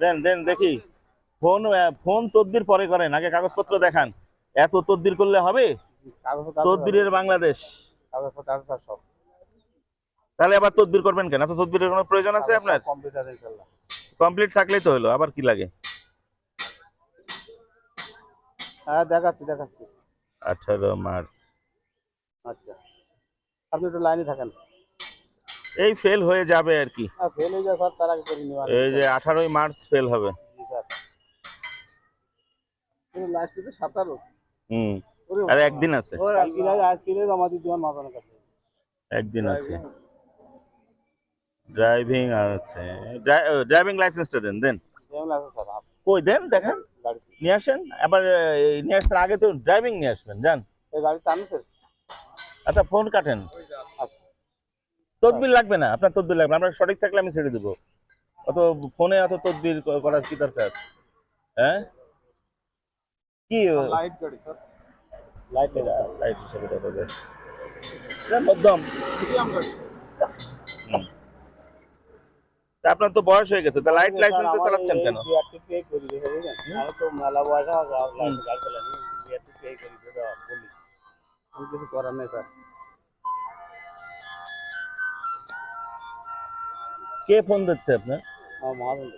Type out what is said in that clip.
দেন দেন দেখি। Phone phone তদবির পরে করেন আগে কাগজপত্র দেখান। এত তদবির করলে হবে? তদবিরের বাংলাদেশ। তাহলে আবার তদবির করবেন কেন? এত তদবিরের কোনো প্রয়োজন আছে আপনার? কমপ্লিট থাকলেই তো হলো আবার কি লাগে? হ্যাঁ দেখাচ্ছি দেখাচ্ছি। আঠারো মার্চ। আচ্ছা। আপনি একটু লাইনে থাকেন। এই ফেল হয়ে যাবে আর কি। হ্যাঁ ফেল হয়ে স্যার তার আগে করে এই যে আঠারোই মার্চ ফেল হবে। লাস্ট কিন্তু সাতারো। হুম। আর একদিন আছে। একদিন আছে। ড্রাইভিং আছে। ড্রাইভিং লাইসেন্সটা দেন দেন। কই দেন দেখেন। গাড়ি নিয়ে আসেন। আবার এই নিয়ে আসার আগে তো ড্রাইভিং নিয়ে আসবেন যান এই গাড়ি টানছে আচ্ছা ফোন কাটেন। তদবির লাগবে না আপনার তদবির লাগবে আমরা সঠিক থাকলে আমি ছেড়ে দেবো। অত ফোনে অত তদবির করার কি দরকার? হ্যাঁ? কি লাইট গাড়ি স্যার লাইট লাইট হিসেবে দেখা যায় মধ্যম। আপনার তো বয়স হয়ে গেছে তা লাইট লাইসেন্স চালাচ্ছেন কেন? বিআরটি পে করি দেখে কে ফোন দিচ্ছে আপনার আমার মহাজন